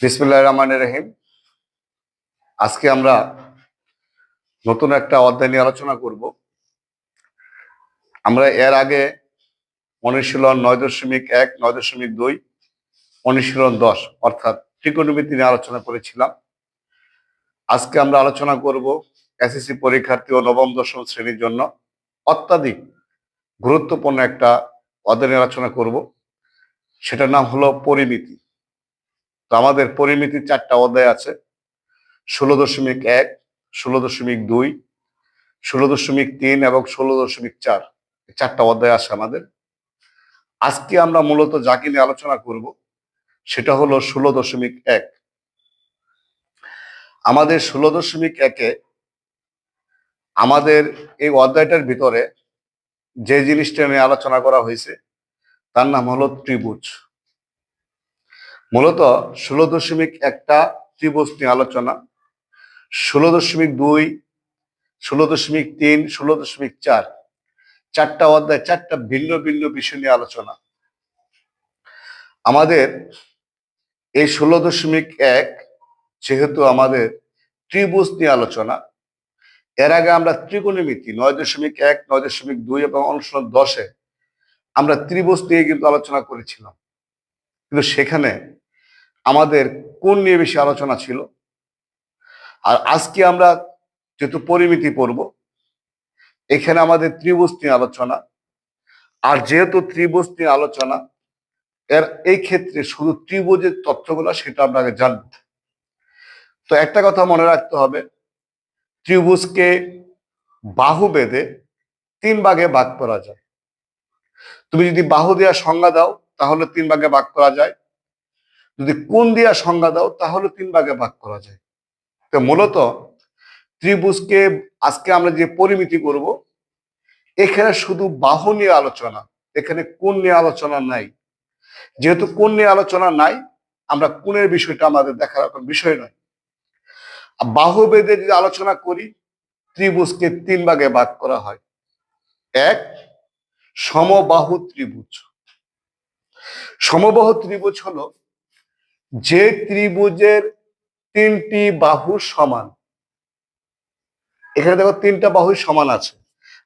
বিসমুল্লাহ রহমান রহিম। আজকে আমরা নতুন একটা অধ্যায় নিয়ে আলোচনা করব। আমরা এর আগে অনুশীলন নয় দশমিক এক, নয় দশমিক দুই, অনুশীলন দশ, অর্থাৎ ত্রিকোণমিতি নিয়ে আলোচনা করেছিলাম। আজকে আমরা আলোচনা করব এসএসসি পরীক্ষার্থী ও নবম দশম শ্রেণির জন্য অত্যাধিক গুরুত্বপূর্ণ একটা অধ্যায় নিয়ে আলোচনা করব। সেটার নাম হলো পরিমিতি। তো আমাদের পরিমিতির চারটা অধ্যায় আছে। ষোলো দশমিক এক, ষোলো দশমিক দুই, ষোলো দশমিক তিন এবং ষোলো দশমিক চার। চারটা অধ্যায় আছে আমাদের। আজকে আমরা মূলত যাকে নিয়ে আলোচনা করব, সেটা হলো ষোলো দশমিক এক। আমাদের ষোলো দশমিক একে আমাদের এই অধ্যায়টার ভিতরে যে জিনিসটা নিয়ে আলোচনা করা হয়েছে, তার নাম হলো ত্রিভুজ। মূলত ষোলো দশমিক একটা ত্রিভুজ নিয়ে আলোচনা, ষোলো দশমিক দুই, ষোলো দশমিক তিন, ষোলো দশমিক চার, চারটা অধ্যায়, চারটা ভিন্ন ভিন্ন বিষয় নিয়ে আলোচনা। আমাদের এই ষোলো দশমিক এক যেহেতু আমাদের ত্রিভুজ নিয়ে আলোচনা, এর আগে আমরা ত্রিকোণমিতি নয় দশমিক এক, নয় দশমিক দুই এবং অনুসরণ দশে আমরা ত্রিভুজ নিয়ে কিন্তু আলোচনা করেছিলাম। কিন্তু সেখানে আমাদের কোন নিয়ে বেশি আলোচনা ছিল? আর আজকে আমরা যেহেতু পরিমিতি পড়ব, এখানে আমাদের ত্রিভুজ নিয়ে আলোচনা। আর যেহেতু ত্রিভুজ নিয়ে আলোচনা, এর এই ক্ষেত্রে শুধু ত্রিভুজের তথ্যগুলো সেটা আগে জানব তো একটা কথা মনে রাখতে হবে, ত্রিভুজকে বাহু বেঁধে তিন ভাগে ভাগ করা যায়। তুমি যদি বাহু দেওয়া সংজ্ঞা দাও, তাহলে তিন ভাগে ভাগ করা যায়। যদি কোন দিয়া সংজ্ঞা দাও, তাহলে তিন ভাগে ভাগ করা যায়। তো মূলত ত্রিভুজকে আজকে আমরা যে পরিমিতি করব, এখানে শুধু বাহু নিয়ে আলোচনা, এখানে কোন নিয়ে আলোচনা নাই। যেহেতু কোন নিয়ে আলোচনা নাই, আমরা কোনের বিষয়টা আমাদের দেখার এখন বিষয় নয়। বাহু বেদে যদি আলোচনা করি, ত্রিভুজকে তিন ভাগে ভাগ করা হয়। এক, সমবাহু ত্রিভুজ। সমবাহু ত্রিভুজ হলো যে ত্রিভুজের তিনটি বাহু সমান। এখানে দেখো তিনটা বাহু সমান আছে।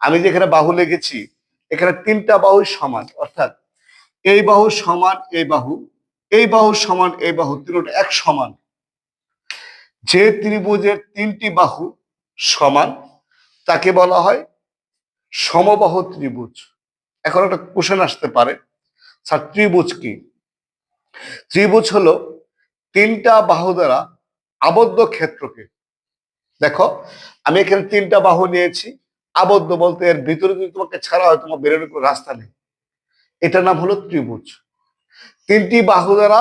আমি যে এখানে বাহু লিখেছি, এখানে তিনটা বাহু সমান। অর্থাৎ এই বাহু সমান, এই বাহু এই বাহু সমান, এই বাহু তিনটা এক সমান। যে ত্রিভুজের তিনটি বাহু সমান, তাকে বলা হয় সমবাহু ত্রিভুজ। এখন একটা কোশ্চেন আসতে পারে, স্যার, ত্রিভুজ কি? ত্রিভুজ হলো তিনটা বাহু দ্বারা আবদ্ধ ক্ষেত্রকে। দেখো, আমি এখানে তিনটা বাহু নিয়েছি। আবদ্ধ বলতে এর ভিতরে যদি তোমাকে ছাড়া হয়, তোমার বেরোনোর কোনো রাস্তা নেই। এটার নাম হলো ত্রিভুজ। তিনটি বাহু দ্বারা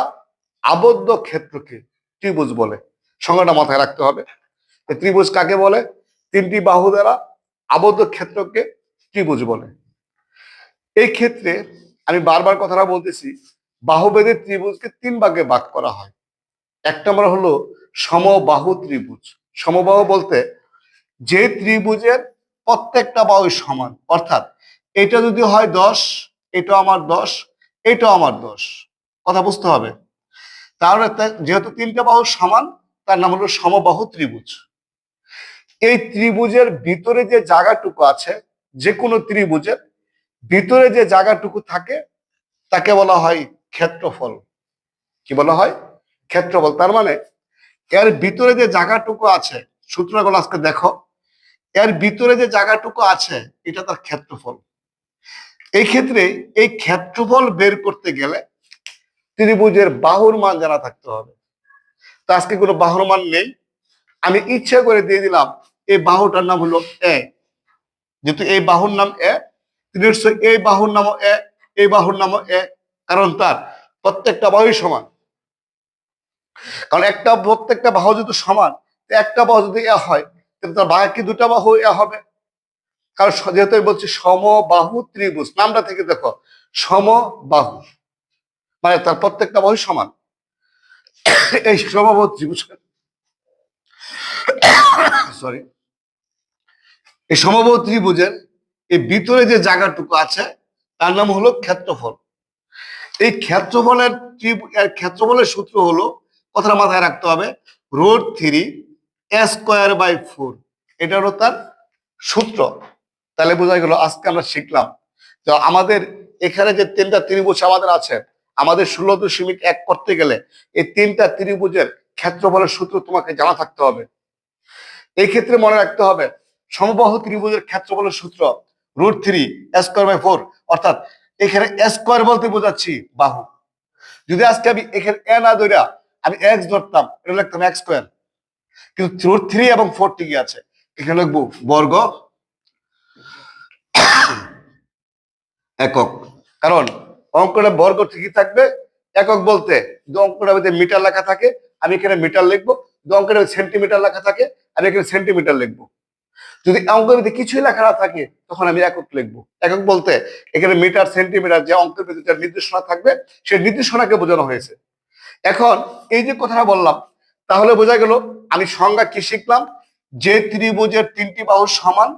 আবদ্ধ ক্ষেত্রকে ত্রিভুজ বলে। সংজ্ঞাটা মাথায় রাখতে হবে। ত্রিভুজ কাকে বলে? তিনটি বাহু দ্বারা আবদ্ধ ক্ষেত্রকে ত্রিভুজ বলে। এই ক্ষেত্রে আমি বারবার কথাটা বলতেছি বাহুবেদের ত্রিভুজকে তিন ভাগে ভাগ করা হয়। এক নম্বর হলো সমবাহু ত্রিভুজ। সমবাহু বলতে যে ত্রিভুজের প্রত্যেকটা বাহু সমান। অর্থাৎ এটা যদি হয় দশ এটা আমার দশ, এটাও আমার দশ। কথা বুঝতে হবে? তাহলে যেহেতু তিনটা বাহু সমান, তার নাম হলো সমবাহু ত্রিভুজ। এই ত্রিভুজের ভিতরে যে জায়গাটুকু আছে যে কোনো ত্রিভুজের ভিতরে যে জায়গাটুকু থাকে, তাকে বলা হয় ক্ষেত্রফল। কি বলা হয়? ক্ষেত্রফল, তার মানে এর ভিতরে যে জায়গাটুকু আছে, সূত্রগুলো আজকে দেখো, এর ভিতরে যে জায়গাটুকু আছে, এটা তার ক্ষেত্রফল। এই ক্ষেত্রে এই ক্ষেত্রফল বের করতে গেলে ত্রিভুজের বাহুর মান জানা থাকতে হবে। তো আজকে কোনো বাহুর মান নেই। আমি ইচ্ছা করে দিয়ে দিলাম, এই বাহুটার নাম হলো এ যেহেতু এই বাহুর নাম এ নিশ্চয়ই এই বাহুর নামও এ এই বাহুর নামও এ কারণ তার প্রত্যেকটা বাহুই সমান। কারণ একটা প্রত্যেকটা বাহু যদি সমান একটা বাহু যদি এ হয়, তাহলে তার বাকি দুটা বাহু এ হবে। কারণ যেহেতু আমি বলছি সমবাহু ত্রিভুজ, নামটা থেকে দেখো, সমবাহু মানে তার প্রত্যেকটা বাহু সমান। এই সমবাহু ত্রিভুজ সরি এই সমবাহু ত্রিভুজের এই ভিতরে যে জায়গাটুকু আছে, তার নাম হলো ক্ষেত্রফল। এই ক্ষেত্রফলের ক্ষেত্রফলের সূত্র হলো কথাটা মাথায় রাখতে হবে। Root three square by four এটা হলো তার সূত্র। তাহলে বোঝা গেল আজকে আমরা শিখলাম তো আমাদের এখানে যে তিনটা ত্রিভুজ আমাদের আছে, আমাদের ষোলো দশমিক এক করতে গেলে এই তিনটা ত্রিভুজের ক্ষেত্রফলের সূত্র তোমাকে জানা থাকতে হবে। এই ক্ষেত্রে মনে রাখতে হবে, সমবাহু ত্রিভুজের ক্ষেত্রফলের সূত্র root three square by four অর্থাৎ এখানে স্কোয়ার বলতে বোঝাচ্ছি বাহু। যদি আজকে আমি এখানে এ না ধরিয়া আমি এক্স ধরতাম, এটা লিখতাম এক্স স্কোয়ার কিন্তু রুট থ্রি এবং ফোর ঠিকই আছে? এখানে লিখব বর্গ একক। কারণ অঙ্কটা বর্গ ঠিকই থাকবে, একক বলতে অঙ্কটা মধ্যে মিটার লেখা থাকে, আমি এখানে মিটার লিখব অঙ্কটা সেন্টিমিটার লেখা থাকে, আমি এখানে সেন্টিমিটার লিখব। যদি অঙ্কের মধ্যে কিছুই লেখা না থাকে, তখন আমি একক লিখব। একক বলতে এখানে মিটার সেন্টিমিটার যে অঙ্কের ভিতরে যে নির্দেশনা থাকবে, সেই নির্দেশনাকে বোঝানো হয়েছে। এখন এই যে কথাটা বললাম, তাহলে বোঝা গেল আমি সংজ্ঞা কি শিখলাম? যে ত্রিভুজের তিনটি বাহু সমান,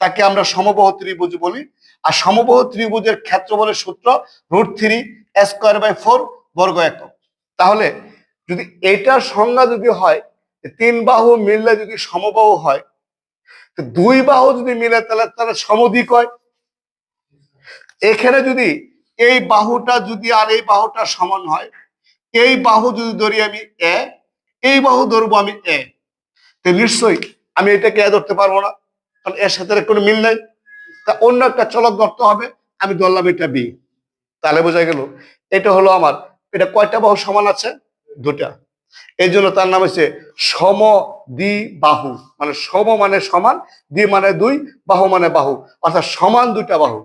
তাকে আমরা সমবাহু ত্রিভুজ বলি। আর সমবাহু ত্রিভুজের ক্ষেত্রফলের সূত্র root three square by four বর্গ একক। তাহলে যদি এটার সংজ্ঞা যদি হয় তিন বাহু মিললে যদি সমবাহু হয় দুই বাহু যদি মিলে তাহলে তাহলে সমদিক হয়। এখানে যদি এই বাহুটা যদি আর এই বাহুটা সমান হয় এই বাহু যদি ধরি আমি এ, এই বাহু ধরবো আমি এ। তো নিশ্চয়ই আমি এটাকে এ ধরতে পারব না, কারণ এর সাথে কোনো মিল নাই। তা অন্য একটা চলক ধরতে হবে, আমি ধরলাম এটা বি। তাহলে বোঝা গেল, এটা হলো আমার, এটা কয়টা বাহু সমান আছে? দুটা। এই জন্য তার নাম হচ্ছে সম দ্বি বাহু। মানে সম মানে সমান, দ্বি মানে দুই, বাহু মানে বাহু। অর্থাৎ সমান দুইটা বাহু।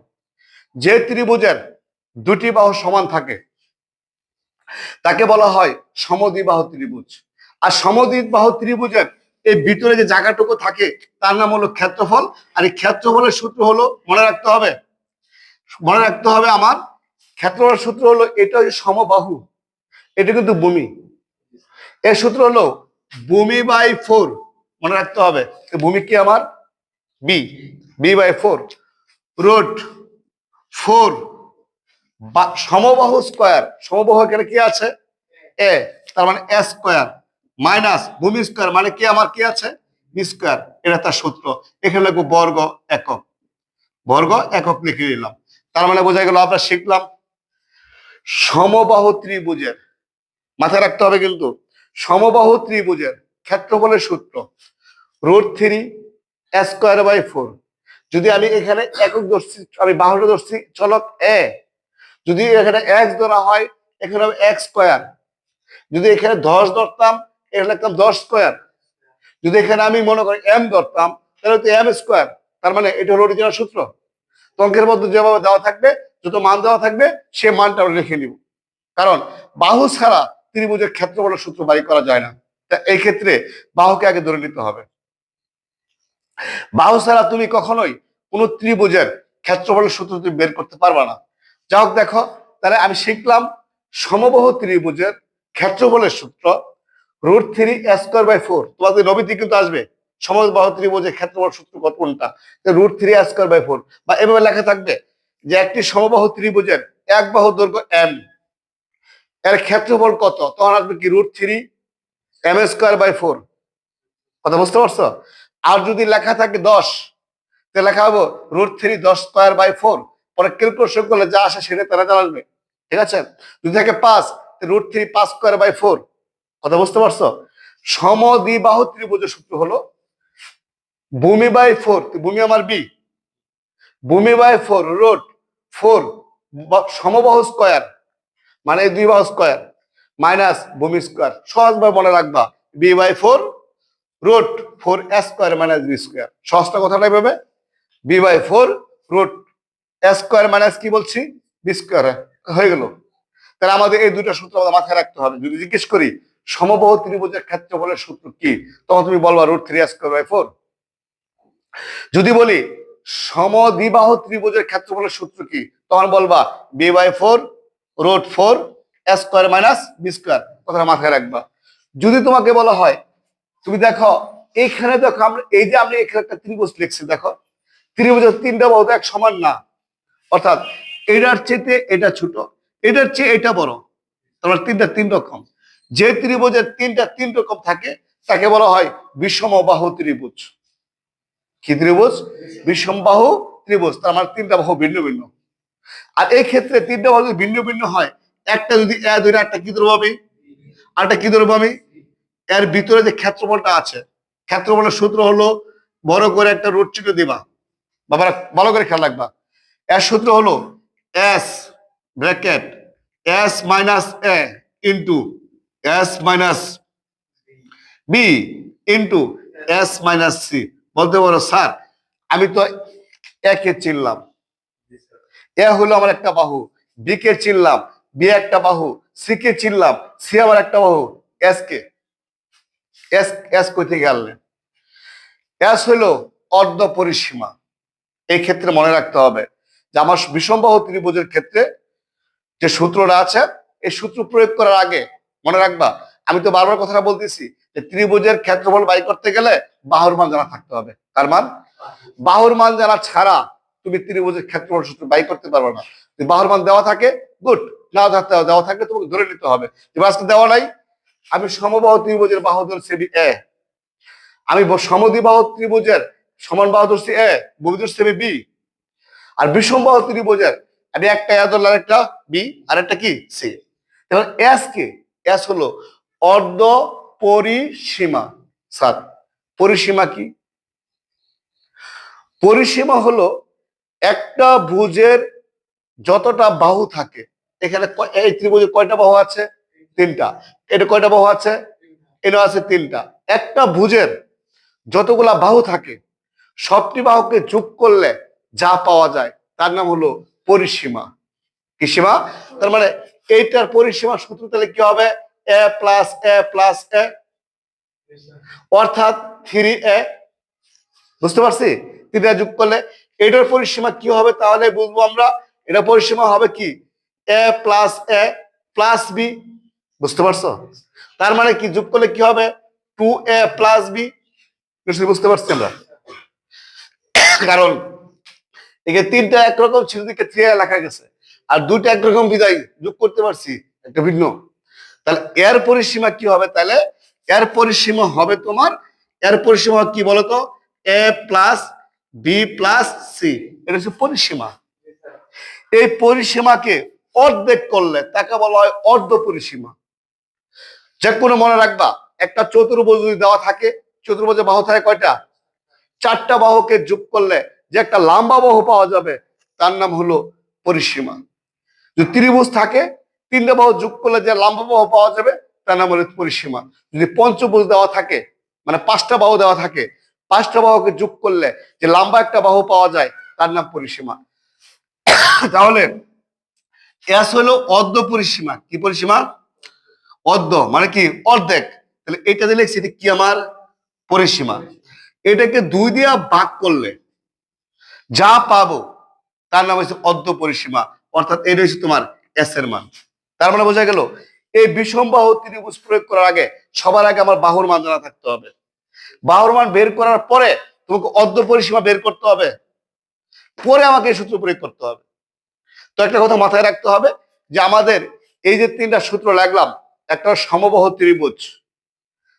যে ত্রিভুজের দুটি বাহু সমান থাকে তাকে বলা হয় সমদ্বিবাহু ত্রিভুজ। আর সমদ্বিবাহু ত্রিভুজের এই ভিতরে যে জায়গাটুকু থাকে, তার নাম হলো ক্ষেত্রফল। আর এই ক্ষেত্রফলের সূত্র হলো, মনে রাখতে হবে, মনে রাখতে হবে আমার, ক্ষেত্রফলের সূত্র হলো, এটা হচ্ছে সমবাহু, এটা কিন্তু ভূমি। এর সূত্র হলো, ভূমি বাই ফোর, মনে রাখতে হবে ভূমি কি আমার? B b by four root four সমবাহু স্কোয়ার, সমবাহু এখানে কি আছে? এ তার মানে এ স্কোয়ার, মাইনাস ভূমি স্কোয়ার মানে কি আমার কি আছে? বি স্কোয়ার, এটা তার সূত্র। এখানে লিখব বর্গ একক। বর্গ একক লিখে দিলাম তার মানে বোঝা গেল আমরা শিখলাম সমবাহু ত্রিভুজের, মাথায় রাখতে হবে কিন্তু, সমবাহু ত্রিভুজের ক্ষেত্রফলের সূত্র, root three square by four. যদি আমি এখানে একক ধরছি, আমি বাহুটা ধরছি, চলক এ যদি এখানে এক্স ধরা হয়, এখানে হবে এক্স স্কোয়ার যদি এখানে দশ ধরতাম, এখানে লিখতাম দশ স্কোয়ার যদি এখানে আমি মনে করি এম ধরতাম, তাহলে তো এম স্কোয়ার তার মানে এটা হলো অরিজিনাল সূত্র। তঙ্কের মধ্যে যেভাবে দেওয়া থাকবে, যত মান দেওয়া থাকবে, সে মানটা আমরা লিখে নিব। কারণ বাহু ছাড়া ত্রিভুজের ক্ষেত্রফলের সূত্র বাড়ি করা যায় না। তা এই ক্ষেত্রে বাহুকে আগে ধরে নিতে হবে। বাহু ছাড়া তুমি কখনোই কোন ত্রিভুজের ক্ষেত্রফলের সূত্র তুমি বের করতে পারবে না। যা হোক দেখো, তাহলে আমি শিখলাম সমবাহু ত্রিভুজের ক্ষেত্রফলের সূত্র root three square by four তোমাদের নবীতি কিন্তু আসবে সমবাহু ত্রিভুজের ক্ষেত্রফল সূত্র কত কোনটা? Root three square by four বা এভাবে লেখা থাকবে যে একটি সমবাহু ত্রিভুজের এক বাহু দৈর্ঘ্য এম এর ক্ষেত্রফল কত? তখন আসবে কি root three m square by four কথা বুঝতে পারছ? আর যদি লেখা থাকে দশ তাহলে লেখা হব রুট থ্রি দশ স্কোয়ার বাই ফোর পরে ক্যালকুলেশন করলে যা আসে সেটা তারা জানা আসবে ঠিক আছে? যদি থাকে পাঁচ রুট থ্রি পাঁচ স্কোয়ার বাই ফোর কথা বুঝতে পারছ? সমদ্বিবাহু ত্রিভুজের সূত্র হলো, ভূমি বাই ফোর ভূমি আমার বি ভূমি বাই ফোর রোড ফোর সমবাহ স্কোয়ার মানে দুই বাহু স্কোয়ার মাইনাস ভূমি স্কোয়ার সহজভাবে মনে রাখবা b by four root four square minus b square সহজটা কথাটা এভাবে b by four root square minus কি বলছি? বি স্কোয়ার হয়ে গেল। তাহলে আমাদের এই দুটো সূত্র আমাদের মাথায় রাখতে হবে। যদি জিজ্ঞেস করি, সমবাহু ত্রিভুজের ক্ষেত্রফলের সূত্র কি? তখন তুমি বলবা root three square by four যদি বলি, সমদ্বিবাহু ত্রিভুজের ক্ষেত্রফলের সূত্র কি? তখন বলবা b by four root four square minus b square কথাটা মাথায় রাখবা। যদি তোমাকে বলা হয়, তুমি দেখো, এইখানে দেখো আমরা, এই যে আমরা এখানে একটা ত্রিভুজ লিখছি, দেখো। ত্রিভুজের তিনটা বাহু এক সমান না। অর্থাৎ এটার চেয়ে এটা ছোট, এটার চেয়ে এটা বড়। তোমার তিনটা তিন রকম। যে ত্রিভুজের তিনটা তিন রকম থাকে, তাকে বলা হয় বিষমবাহু ত্রিভুজ। কি ত্রিভুজ? বিষমবাহু ত্রিভুজ। তার মানে তিনটা বাহু ভিন্ন ভিন্ন। আর এই ক্ষেত্রে তিনটা বাহু যদি ভিন্ন ভিন্ন হয়, একটা যদি এ ধরে একটা কি ধরবো আমি? আরেকটা কি ধরবো আমি? এর ভিতরে যে ক্ষেত্রফলটা আছে, ক্ষেত্রফলের সূত্র হলো বড় করে একটা রুট চিহ্ন দিবা। বাবারা, ভালো করে খেয়াল রাখবা। এর সূত্র হলো s bracket s minus a into s minus b into s minus c বলতে পারো, স্যার, আমি তো একে চিনলাম। এ হলো আমার একটা বাহু বি কে চিনলাম বি একটা বাহু সি কে চিনলাম সি আমার একটা বাহু এস কে। এস এস কই থেকে আনলেন এস হলো অর্ধ পরিসীমা। এই ক্ষেত্রে মনে রাখতে হবে যে আমার বিষমবাহু ত্রিভুজের ক্ষেত্রে যে সূত্রটা আছে, এই সূত্র প্রয়োগ করার আগে মনে রাখবা, আমি তো বারবার কথাটা বলতেছি যে ত্রিভুজের ক্ষেত্রফল বাই করতে গেলে বাহুর মান জানা থাকতে হবে। তার মান? বাহুর মান জানা ছাড়া তুমি ত্রিভুজের ক্ষেত্রফল সূত্র বাই করতে পারবে না। বাহুর মান দেওয়া থাকে, গুড। না থাকতে দেওয়া থাকলে তোমাকে ধরে নিতে হবে। এবার আজকে দেওয়া নাই। আমি সমবাহ ত্রিভুজের বাহু ধরছি এ। আমি সমদ্বিবাহু ত্রিভুজের সমান বাহু ধরছি এ, ভূমি ধরছি বি। আর বিষমবাহু ত্রিভুজের আমি একটা এ ধরলাম একটা বি আর একটা কি? সি এবার এস কে? এস হলো অর্ধ পরিসীমা। স্যার, পরিসীমা কি? পরিসীমা হলো একটা ভুজের যতটা বাহু থাকে, এখানে এই ত্রিভুজে কয়টা বাহু আছে? তিনটা। এটা কয়টা বাহু আছে? এটা আছে তিনটা। একটা ভুজের যতগুলা বাহু থাকে, সবটি বাহুকে যোগ করলে যা পাওয়া যায়, তার নাম হলো পরিসীমা। কি সীমা? তার মানে এইটার পরিসীমা সূত্র তাহলে কি হবে? এ প্লাস এ প্লাস এ অর্থাৎ থ্রি এ বুঝতে পারছি? তিনটা যোগ করলে এটার পরিসীমা কি হবে তাহলে বুঝব আমরা? এটা পরিসীমা হবে কি? A plus a plus b বুঝতে পারছ? তার মানে কি? যোগ করলে কি হবে? টু এ প্লাস বি বুঝতে পারছি আমরা। কারণ এখানে তিনটা একরকম ছিল দিকে থ্রি লেখা গেছে। আর দুইটা একরকম বিদায় যোগ করতে পারছি, একটা ভিন্ন। তাহলে এর পরিসীমা কি হবে তাহলে? এর পরিসীমা হবে তোমার, এর পরিসীমা কি বলতো? A plus b plus c এটা হচ্ছে পরিসীমা। এই পরিসীমাকে অর্ধেক করলে তাকে বলা হয় অর্ধ পরিসীমা। যে কোনো মনে রাখবা, একটা চতুর্ভুজ যদি দেওয়া থাকে চতুর্ভুজে বাহু থাকে কয়টা? চারটা বাহুকে যোগ করলে যে একটা লম্বা বাহু পাওয়া যাবে, তার নাম হলো পরিসীমা। যদি ত্রিভুজ থাকে, তিনটা বাহু যোগ করলে যে লম্বা বাহু পাওয়া যাবে, তার নাম হলো পরিসীমা। যদি পঞ্চভুজ দেওয়া থাকে মানে পাঁচটা বাহু দেওয়া থাকে, পাঁচটা বাহুকে যোগ করলে যে লম্বা একটা বাহু পাওয়া যায়, তার নাম পরিসীমা। তাহলে এস হলো অর্ধ পরিসীমা। কি পরিসীমা? অর্ধ মানে কি? অর্ধেক। তাহলে এটা দিলে সেটা কি আমার? পরিসীমা। এটাকে দুই দিয়া ভাগ করলে যা পাবো, তার নাম হচ্ছে অর্ধ পরিসীমা। অর্থাৎ এটা হচ্ছে তোমার এস এর মান। তার মানে বোঝা গেল, এই বিষম বাহু ত্রিভুজ প্রয়োগ করার আগে সবার আগে আমার বাহুর মান জানা থাকতে হবে। বাহুর মান বের করার পরে তোমাকে অর্ধ পরিসীমা বের করতে হবে। পরে আমাকে এই সূত্র প্রয়োগ করতে হবে। তো একটা কথা মাথায় রাখতে হবে যে আমাদের এই যে তিনটা সূত্র লাগলাম, একটা সমবাহ ত্রিভুজ।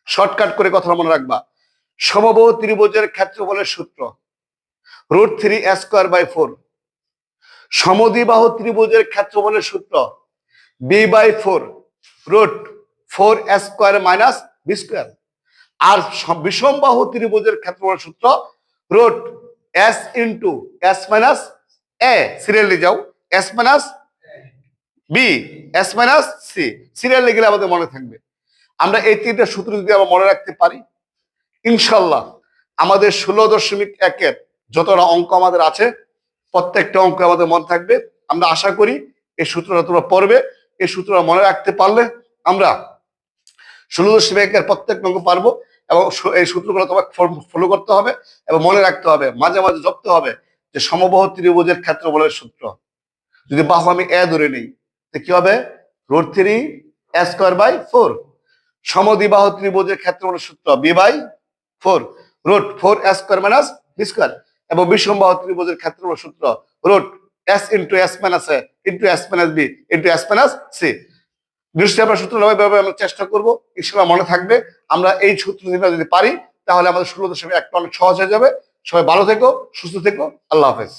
শর্টকাট করে কথা মনে রাখবা। সমবাহ ত্রিভুজের ক্ষেত্রফলের সূত্র। Root three square by four. সমদিবাহ ত্রিভুজের ক্ষেত্রফলের সূত্র b by four root four square minus b square আর বিষমবাহু ত্রিভুজের ক্ষেত্রফলের সূত্র root s into s minus a serially যাও। S minus b s minus c serially গেলে আমাদের মনে থাকবে। আমরা এই তিনটা সূত্র যদি আমরা মনে রাখতে পারি, ইনশাল্লাহ আমাদের ষোলো দশমিক একের যতটা অঙ্ক আমাদের আছে, প্রত্যেকটা অঙ্ক আমাদের মনে থাকবে। আমরা আশা করি এই সূত্রটা তোমরা পড়বে, এই সূত্রটা মনে রাখতে পারলে আমরা ষোলো দশমিক একের প্রত্যেকটা অঙ্ক পারব এবং এই সূত্রগুলো তোমাকে ফলো করতে হবে এবং মনে রাখতে হবে, মাঝে মাঝে জপতে হবে যে সমবাহ ত্রিভুজের ক্ষেত্রফলের সূত্র। যদি বাহু আমি এ ধরে নিই, তো কি হবে? Root three a square by four. সমদ্বিবাহ ত্রিভুজের ক্ষেত্রফলের সূত্র, b by four. Root four a square minus b square. এবং বিসম্বাহ ত্রিভুজের ক্ষেত্রে সূত্র root s into s minus a into s minus b into s minus c দৃষ্টি আমরা সূত্র নয়ভাবে আমরা চেষ্টা করব ইনশাল্লাহ মনে থাকবে। আমরা এই সূত্র যদি পারি, তাহলে আমাদের ষোলো দশমিক একটা অনেক সহজ হয়ে যাবে। সবাই ভালো থেকো, সুস্থ থেকো, আল্লাহ হাফেজ।